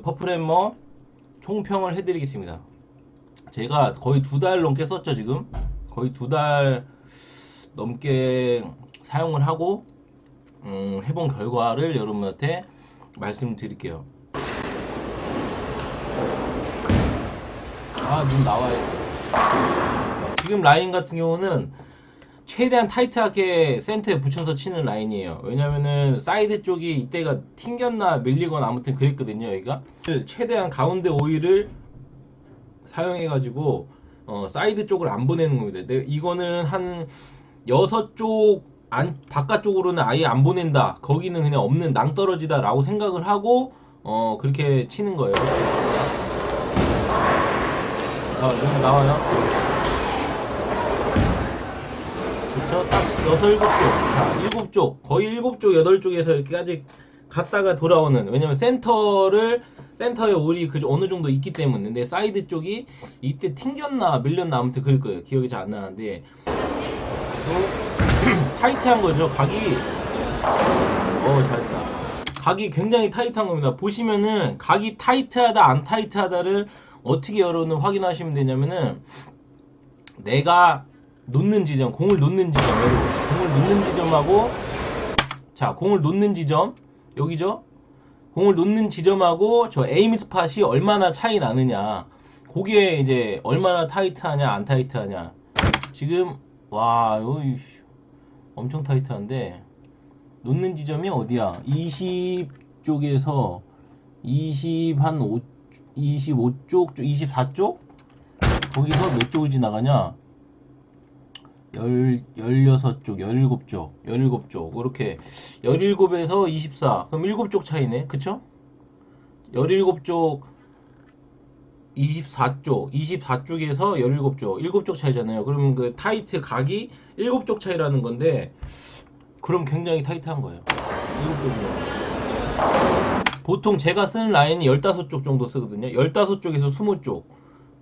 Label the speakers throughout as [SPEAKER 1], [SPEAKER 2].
[SPEAKER 1] 그 퍼플햄머 총평을 해드리겠습니다. 제가 거의 두 달 넘게 썼죠 지금 거의 두 달 넘게 사용을 하고 음, 해본 결과를 여러분한테 말씀드릴게요. 아, 눈 나와요. 지금 라인 같은 경우는 최대한 타이트하게 센터에 붙여서 치는 라인이에요. 왜냐면은 사이드 쪽이 이때가 튕겼나 밀리거나 아무튼 그랬거든요, 여기가. 최대한 가운데 오일을 사용해 가지고 어, 사이드 쪽을 안 보내는 겁니다. 근데 이거는 한 여섯 쪽 안, 바깥쪽으로는 아예 안 보낸다. 거기는 그냥 없는 낭떠러지다 라고 생각을 하고 어, 그렇게 치는 거예요. 자, 눈 나와요. 그쵸? 딱 여섯 일곱 쪽. 자, 일곱 쪽. 거의 일곱 쪽, 여덟 쪽에서 이렇게까지 갔다가 돌아오는. 왜냐면 센터를, 센터에 올이 그 어느 정도 있기 때문에. 근데 사이드 쪽이 이때 튕겼나, 밀렸나, 아무튼 그럴 거예요. 기억이 잘 안 나는데. 또, 타이트한 거죠. 각이. 어, 잘했다. 각이 굉장히 타이트한 겁니다. 보시면은, 각이 타이트하다, 안 타이트하다를 어떻게 여러분은 확인하시면 되냐면은, 내가 놓는 지점, 공을 놓는 지점, 여러분. 공을 놓는 지점하고, 자, 공을 놓는 지점, 여기죠? 공을 놓는 지점하고 저 에임 스팟이 얼마나 차이 나느냐. 그게 이제 얼마나 타이트하냐, 안 타이트하냐. 지금, 와, 여기 엄청 타이트한데, 놓는 지점이 어디야? 20 쪽에서 20, 한 5, 25쪽, 24쪽? 거기서 몇 쪽을 지나가냐? 열, 16쪽, 17쪽, 17쪽. 이렇게 17에서 24. 그럼 7쪽 차이네. 그쵸? 17쪽, 24쪽, 24쪽에서 17쪽, 7쪽 차이잖아요. 그러면 그 타이트 각이 7쪽 차이라는 건데, 그럼 굉장히 타이트한 거예요. 7쪽이요. 보통 제가 쓰는 라인이 15쪽 정도 쓰거든요. 15쪽에서 20쪽.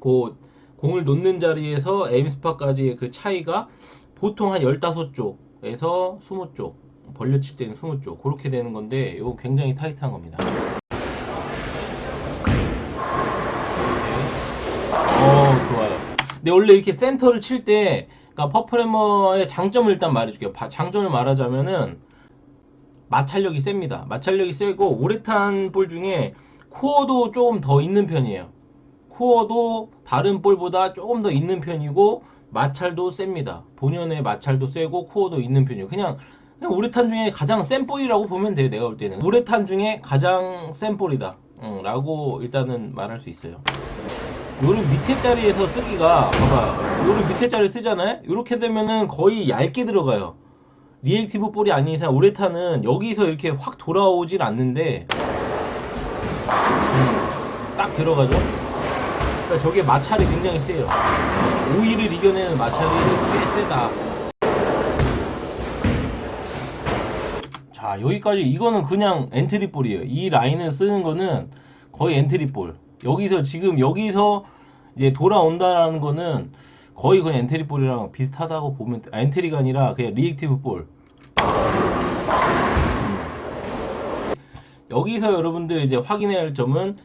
[SPEAKER 1] 그 공을 놓는 자리에서 에임스팟까지의 그 차이가 보통 한 15쪽에서 20쪽. 벌려칠 때는 20쪽. 그렇게 되는 건데, 이거 굉장히 타이트한 겁니다. 어, 좋아요. 근데 원래 이렇게 센터를 칠 때, 그러니까 퍼플해머의 장점을 일단 말해줄게요. 바- 장점을 말하자면은, 마찰력이 셉니다. 마찰력이 세고, 우레탄 볼 중에 코어도 조금 더 있는 편이에요. 코어도 다른 볼보다 조금 더 있는 편이고, 마찰도 셉니다. 본연의 마찰도 세고, 코어도 있는 편이에요. 그냥, 그냥 우레탄 중에 가장 센 볼이라고 보면 돼요. 내가 볼 때는. 우레탄 중에 가장 센 볼이다. 응, 라고 일단은 말할 수 있어요. 요런 밑에 자리에서 쓰기가 봐봐 요런 밑에 자리 쓰잖아요 이렇게 되면은 거의 얇게 들어가요 리액티브 볼이 아닌 이상 우레탄은 여기서 이렇게 확 돌아오질 않는데 음, 딱 들어가죠 그러니까 저게 마찰이 굉장히 세요 오일을 이겨내는 마찰이 꽤 세다 자 여기까지 이거는 그냥 엔트리 볼이에요 이 라인을 쓰는 거는 거의 엔트리 볼 여기서 지금 여기서 이제 돌아온다라는 거는 거의 그냥 엔트리 볼이랑 비슷하다고 보면 돼. 아, 엔트리가 아니라 그냥 리액티브 볼. 음. 여기서 여러분들 이제 확인해야 할 점은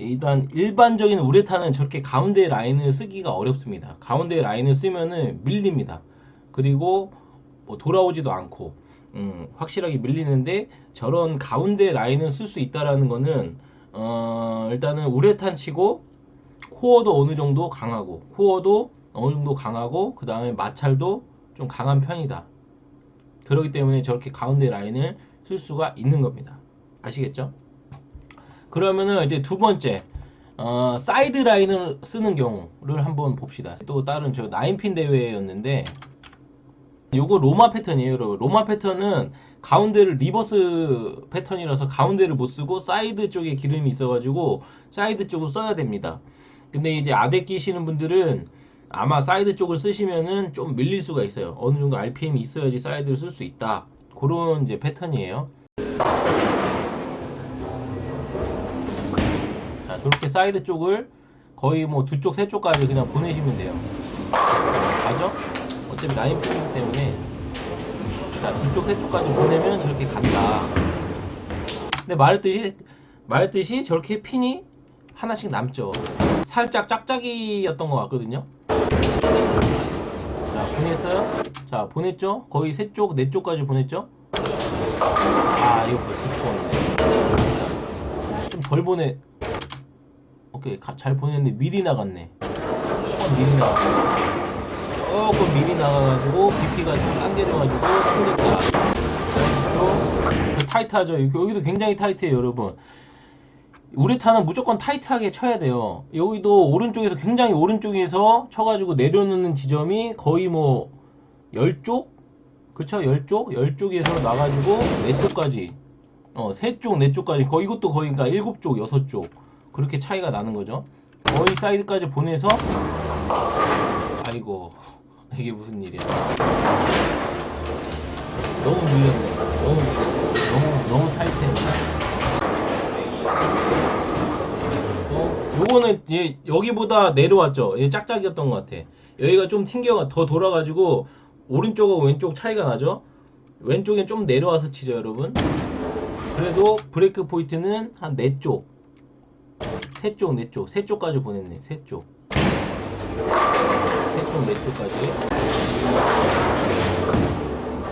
[SPEAKER 1] 일단 일반적인 우레탄은 저렇게 가운데 라인을 쓰기가 어렵습니다. 가운데 라인을 쓰면은 밀립니다. 그리고 뭐 돌아오지도 않고 음, 확실하게 밀리는데 저런 가운데 라인을 쓸 수 있다라는 거는 어, 일단은 우레탄 치고 코어도 어느 정도 강하고 코어도 어느 정도 강하고 그 다음에 마찰도 좀 강한 편이다. 그렇기 때문에 저렇게 가운데 라인을 쓸 수가 있는 겁니다. 아시겠죠? 그러면은 이제 두 번째 어, 사이드 라인을 쓰는 경우를 한번 봅시다. 또 다른 저 나인핀 대회였는데 요거 로마 패턴이에요, 여러분. 로마 패턴은 가운데를 리버스 패턴이라서 가운데를 못 쓰고 사이드 쪽에 기름이 있어가지고 사이드 쪽을 써야 됩니다. 근데 이제 아대 끼시는 분들은 아마 사이드 쪽을 쓰시면은 좀 밀릴 수가 있어요. 어느 정도 RPM이 있어야지 사이드를 쓸 수 있다. 그런 이제 패턴이에요. 자, 저렇게 사이드 쪽을 거의 뭐 두 쪽, 세 쪽까지 그냥 보내시면 돼요. 가죠? 어차피 라인 편이기 때문에 자, 두 쪽, 세 쪽까지 보내면 저렇게 간다. 근데 말했듯이 말했듯이 저렇게 핀이 하나씩 남죠. 살짝 짝짝이였던 것 같거든요. 자, 보냈어요? 자, 보냈죠? 거의 세 쪽, 네 쪽까지 보냈죠? 아, 이거 두쪽 보냈네. 좀덜 보내. 오케이, 가- 잘 보냈는데 미리 나갔네. 조금 미리 나갔네. 조금 미리 나가가지고 BP가 좀 당겨져가지고 힘들다. 자, 타이트하죠. 여기- 여기도 굉장히 타이트해요, 여러분. 우레탄은 무조건 타이트하게 쳐야 돼요. 여기도 오른쪽에서 굉장히 오른쪽에서 쳐가지고 내려놓는 지점이 거의 뭐 10쪽? 그쵸? 10쪽? 10쪽에서 나가지고 4쪽까지 어, 3쪽, 4쪽까지 거의 이것도 거의 그러니까 7쪽, 6쪽 그렇게 차이가 나는 거죠. 거의 사이드까지 보내서 아이고 이게 무슨 일이야. 너무 밀렸네. 너무 밀렸어. 너무 너무. 어, 요거는 얘 여기보다 내려왔죠. 얘 짝짝이었던 것 같아. 여기가 좀 튕겨가 더 돌아가지고 오른쪽하고 왼쪽 차이가 나죠. 왼쪽엔 좀 내려와서 치죠, 여러분. 그래도 브레이크 포인트는 한 4쪽. 3쪽, 4쪽, 3쪽까지 보냈네. 3쪽. 3쪽, 4쪽까지.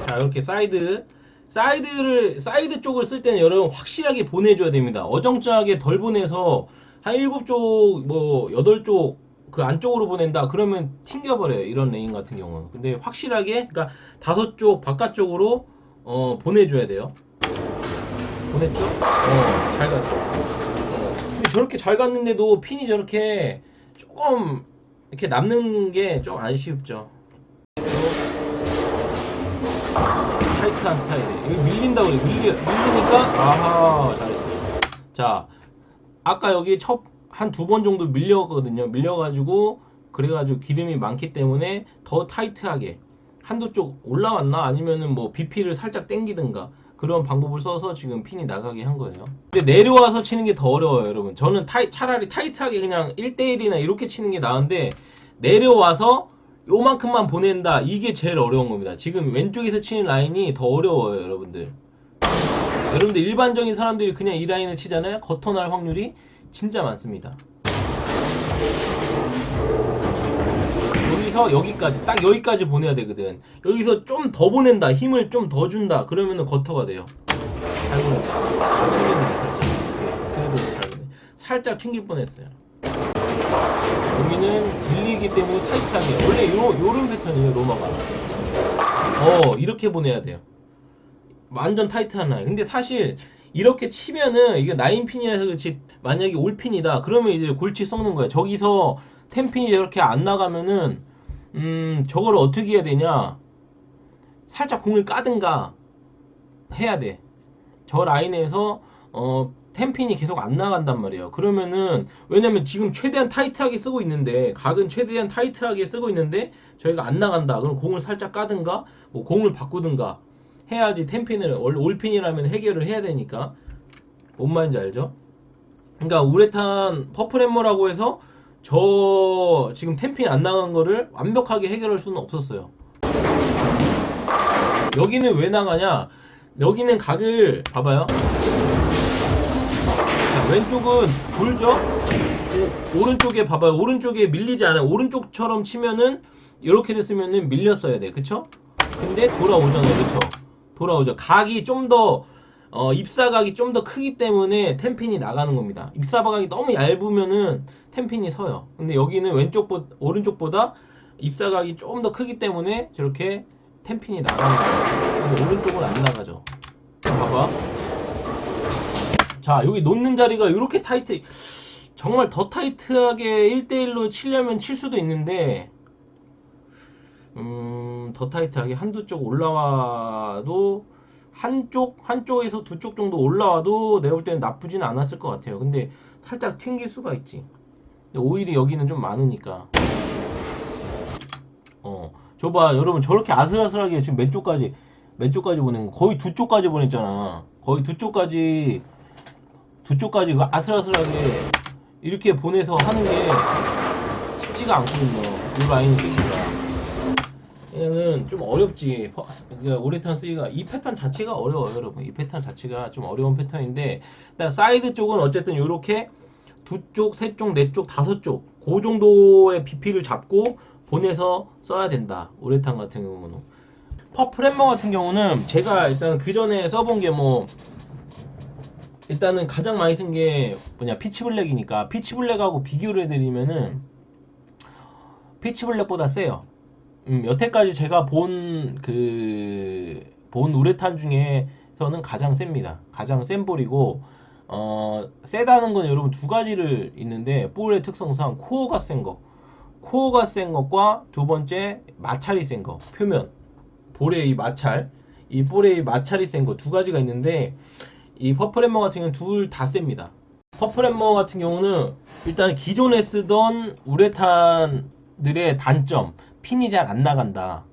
[SPEAKER 1] 자, 이렇게 사이드 사이드를 사이드 쪽을 쓸 때는 여러분 확실하게 보내줘야 됩니다. 어정쩡하게 덜 보내서 한 7쪽 뭐 8쪽 그 안쪽으로 보낸다 그러면 튕겨버려요 이런 레인 같은 경우는 근데 확실하게 그러니까 다섯 쪽 바깥쪽으로 어 보내줘야 돼요 보냈죠? 어잘 갔죠 저렇게 잘 갔는데도 핀이 저렇게 조금 이렇게 남는 게 좀 아쉬웠죠 타이트한 스타일. 이거 밀린다 그래. 밀리, 밀리니까 아하 잘했어요. 자, 아까 여기 첫 한 두 번 정도 밀렸거든요. 밀려가지고 그래가지고 기름이 많기 때문에 더 타이트하게 한두 쪽 올라왔나? 아니면은 뭐 BP를 살짝 당기든가? 그런 방법을 써서 지금 핀이 나가게 한 거예요. 근데 내려와서 치는 게 더 어려워요, 여러분. 저는 타이, 차라리 타이트하게 그냥 1대1이나 이렇게 치는 게 나은데 내려와서 요만큼만 보낸다. 이게 제일 어려운 겁니다. 지금 왼쪽에서 치는 라인이 더 어려워요 여러분들. 여러분들 일반적인 사람들이 그냥 이 라인을 치잖아요? 겉터날 확률이 진짜 많습니다 여기서 여기까지 딱 여기까지 보내야 되거든. 여기서 좀 더 보낸다 힘을 좀 더 준다 그러면은 겉터가 돼요. 튕겼네 살짝 이렇게 살짝 튕길 뻔했어요. 여기는 밀리기 때문에 타이트하게. 원래 요 요런 패턴이에요 로마가. 어 이렇게 보내야 돼요. 완전 타이트한 라인. 근데 사실 이렇게 치면은 이게 나인핀이라서 그렇지 만약에 올핀이다 그러면 이제 골치 썩는 거야. 저기서 텐핀이 이렇게 안 나가면은 음 저걸 어떻게 해야 되냐 살짝 공을 까든가 해야 돼 저 라인에서 어 텐핀이 계속 안 나간단 말이에요. 그러면은 왜냐면 지금 최대한 타이트하게 쓰고 있는데 각은 최대한 타이트하게 쓰고 있는데 저희가 안 나간다. 그럼 공을 살짝 까든가 뭐 공을 바꾸든가 해야지 텐핀을 원래 올핀이라면 해결을 해야 되니까 뭔 말인지 알죠? 그러니까 우레탄 퍼플 햄머라고 해서 저 지금 텐핀 안 나간 거를 완벽하게 해결할 수는 없었어요. 여기는 왜 나가냐? 여기는 각을 봐봐요. 자, 왼쪽은 돌죠? 오, 오른쪽에 봐봐요. 오른쪽에 밀리지 않아요. 오른쪽처럼 치면은 이렇게 됐으면은 밀렸어야 돼. 그쵸? 근데 돌아오잖아요. 그쵸? 돌아오죠. 각이 좀더 어, 입사각이 좀 더 크기 때문에 텐핀이 나가는 겁니다. 입사각이 너무 얇으면은 텐핀이 서요. 근데 여기는 왼쪽보 오른쪽보다 입사각이 좀 더 크기 때문에 저렇게 텐핀이 나가는 거예요. 오른쪽은 안 나가죠. 봐봐. 자, 여기 놓는 자리가 이렇게 타이트, 정말 더 타이트하게 1대1로 치려면 칠 수도 있는데, 음, 더 타이트하게 한두 쪽 올라와도, 한쪽, 한쪽에서 두 쪽 정도 올라와도 내가 볼 때는 나쁘지는 않았을 것 같아요. 근데 살짝 튕길 수가 있지. 오일이 여기는 좀 많으니까. 어, 저봐, 여러분 저렇게 아슬아슬하게 지금 몇 쪽까지, 몇 쪽까지 보낸 거, 거의 두 쪽까지 보냈잖아. 거의 두 쪽까지 두 쪽까지 그 아슬아슬하게 이렇게 보내서 하는 게 쉽지가 않거든요. 이 라인이 는좀 어렵지. 퍼- 그러니까 우레탄 쓰기가 이 패턴 자체가 어려워요, 여러분. 이 패턴 자체가 좀 어려운 패턴인데 일단 사이드 쪽은 어쨌든 이렇게 두 쪽, 세 쪽, 네 쪽, 다섯 쪽, 그 정도의 BP를 잡고 보내서 써야 된다. 우레탄 같은 경우는. 퍼플 햄머 같은 경우는 제가 일단 그 전에 써본 게 뭐 일단은 가장 많이 쓴 게 뭐냐 피치 블랙이니까 피치 블랙하고 비교를 해드리면은 피치 블랙보다 세요. 음, 여태까지 제가 본 그 본 우레탄 중에서는 가장 셉니다. 가장 센 볼이고 어 세다는 건 여러분 두 가지를 있는데 볼의 특성상 코어가 센 거, 코어가 센 것과 두 번째 마찰이 센 거, 표면 볼의 이 마찰, 이 볼의 이 마찰이 센 거 두 가지가 있는데 이 퍼플햄머 같은 경우는 둘 다 셉니다. 퍼플햄머 같은 경우는 일단 기존에 쓰던 우레탄들의 단점 핀이 잘 안 나간다.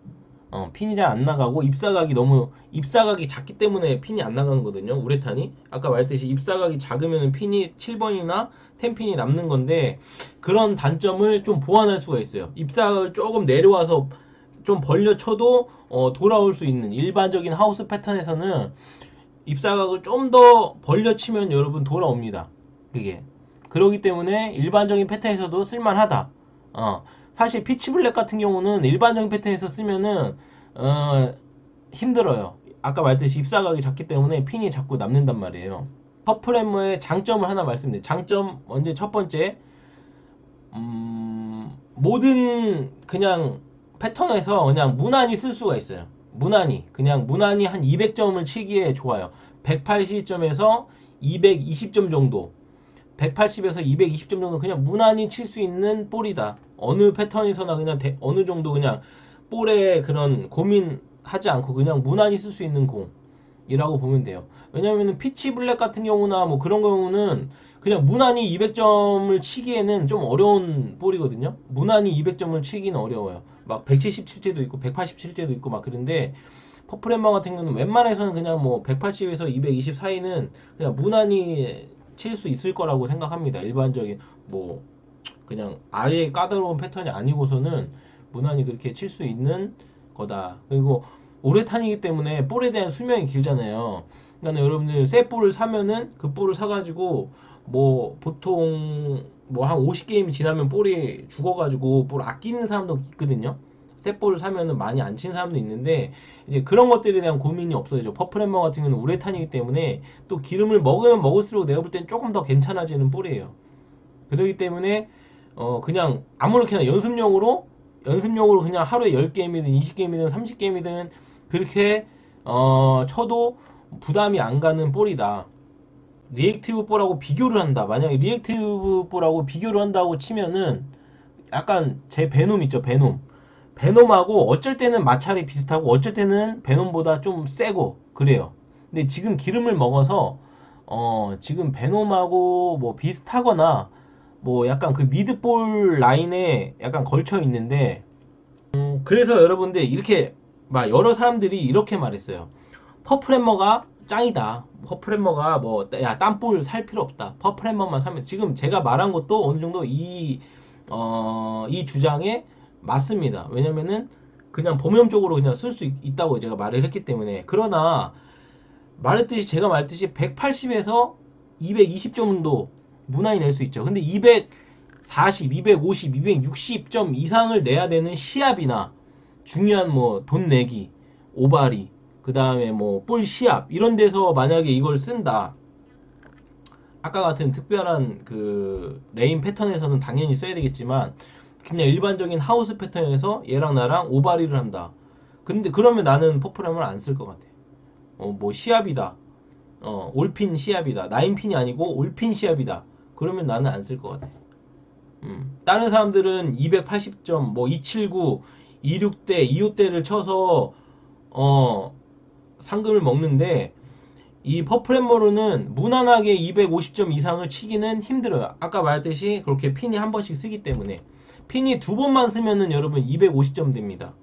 [SPEAKER 1] 어, 핀이 잘 안 나가고 입사각이 너무 입사각이 작기 때문에 핀이 안 나가는 거거든요. 우레탄이 아까 말했듯이 입사각이 작으면 핀이 7번이나 10핀이 남는 건데 그런 단점을 좀 보완할 수가 있어요. 입사각을 조금 내려와서 좀 벌려 쳐도 어, 돌아올 수 있는 일반적인 하우스 패턴에서는 입사각을 좀 더 벌려 치면 여러분 돌아옵니다. 그게 그러기 때문에 일반적인 패턴에서도 쓸만하다. 어, 사실 피치 블랙 같은 경우는 일반적인 패턴에서 쓰면은 어, 힘들어요. 아까 말했듯이 입사각이 작기 때문에 핀이 자꾸 남는단 말이에요. 퍼플햄머의 장점을 하나 말씀드릴게요. 장점 먼저 첫 번째 음, 모든 그냥 패턴에서 그냥 무난히 쓸 수가 있어요. 무난히 그냥 무난히 한 200점을 치기에 좋아요. 180점에서 220점 정도 180에서 220점 정도 그냥 무난히 칠 수 있는 볼이다. 어느 패턴에서나 그냥 대- 어느 정도 그냥 볼에 그런 고민하지 않고 그냥 무난히 쓸 수 있는 공이라고 보면 돼요. 왜냐면은 피치 블랙 같은 경우나 뭐 그런 경우는 그냥 무난히 200점을 치기에는 좀 어려운 볼이거든요. 무난히 200점을 치기는 어려워요. 막 177대도 있고 187대도 있고 막 그런데 퍼플햄머 같은 경우는 웬만해서는 그냥 뭐 180에서 220 사이는 그냥 무난히 칠 수 있을 거라고 생각합니다. 일반적인 뭐 그냥 아예 까다로운 패턴이 아니고서는 무난히 그렇게 칠 수 있는 거다. 그리고 우레탄이기 때문에 볼에 대한 수명이 길잖아요. 그러니까 여러분들 새 볼을 사면은 그 볼을 사가지고 뭐 보통 뭐 한 50게임이 지나면 볼이 죽어가지고 볼 아끼는 사람도 있거든요. 새 볼을 사면은 많이 안 치는 사람도 있는데 이제 그런 것들에 대한 고민이 없어지죠. 퍼플햄머 같은 경우는 우레탄이기 때문에 또 기름을 먹으면 먹을수록 내가 볼 땐 조금 더 괜찮아지는 볼이에요. 그렇기 때문에 어 그냥 아무렇게나 연습용으로 연습용으로 그냥 하루에 10게임이든 20게임이든 30게임이든 그렇게 어 쳐도 부담이 안 가는 볼이다. 리액티브 볼하고 비교를 한다. 만약에 리액티브 볼하고 비교를 한다고 치면은 약간 제 베놈 있죠, 베놈. 베놈하고 어쩔 때는 마찰이 비슷하고 어쩔 때는 베놈보다 좀 세고 그래요. 근데 지금 기름을 먹어서 어 지금 베놈하고 뭐 비슷하거나 뭐 약간 그 미드볼 라인에 약간 걸쳐 있는데 음, 그래서 여러분들 이렇게 막 여러 사람들이 이렇게 말했어요. 퍼플햄머가 짱이다. 퍼플햄머가 뭐 야 땀볼 살 필요 없다. 퍼플햄머만 사면 지금 제가 말한 것도 어느 정도 이 어, 이 주장에 맞습니다. 왜냐면은 그냥 범용적으로 그냥 쓸 수 있다고 제가 말을 했기 때문에 그러나 말했듯이 제가 말했듯이 180에서 220 정도 무난히 낼 수 있죠. 근데 240, 250, 260점 이상을 내야 되는 시합이나 중요한 뭐 돈 내기, 오바리, 그 다음에 뭐 볼 시합 이런 데서 만약에 이걸 쓴다. 아까 같은 특별한 그 레인 패턴에서는 당연히 써야 되겠지만 그냥 일반적인 하우스 패턴에서 얘랑 나랑 오바리를 한다. 근데 그러면 나는 퍼플함을 안 쓸 것 같아. 어, 뭐 시합이다. 어, 올핀 시합이다. 나인핀이 아니고 올핀 시합이다. 그러면 나는 안 쓸 것 같아. 음. 다른 사람들은 280점, 뭐 279, 26대, 25대를 쳐서 어 상금을 먹는데 이 퍼플앤머루는 무난하게 250점 이상을 치기는 힘들어요. 아까 말했듯이 그렇게 핀이 한 번씩 쓰기 때문에 핀이 두 번만 쓰면은 여러분 250점 됩니다.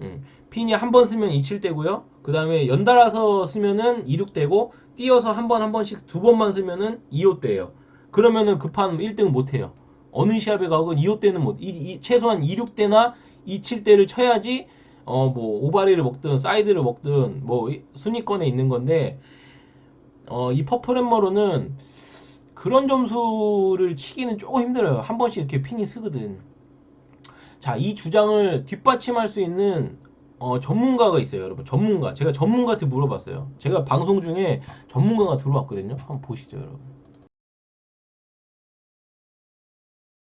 [SPEAKER 1] 음, 핀이 한 번 쓰면 27대고요. 그 다음에 연달아서 쓰면은 26대고 띄어서 한 번한 번씩 두 번만 쓰면은 25대예요. 그러면은 급한 1등 못 해요. 어느 시합에 가건 25대는 못, 이, 이, 최소한 26대나 27대를 쳐야지 어 뭐 오바리를 먹든 사이드를 먹든 뭐 이- 순위권에 있는 건데 어 이 퍼플 햄머로는 그런 점수를 치기는 조금 힘들어요. 한 번씩 이렇게 핀이 쓰거든. 자, 이 주장을 뒷받침할 수 있는 어, 전문가가 있어요, 여러분. 전문가. 제가 전문가한테 물어봤어요. 제가 방송 중에 전문가가 들어왔거든요. 한번 보시죠, 여러분.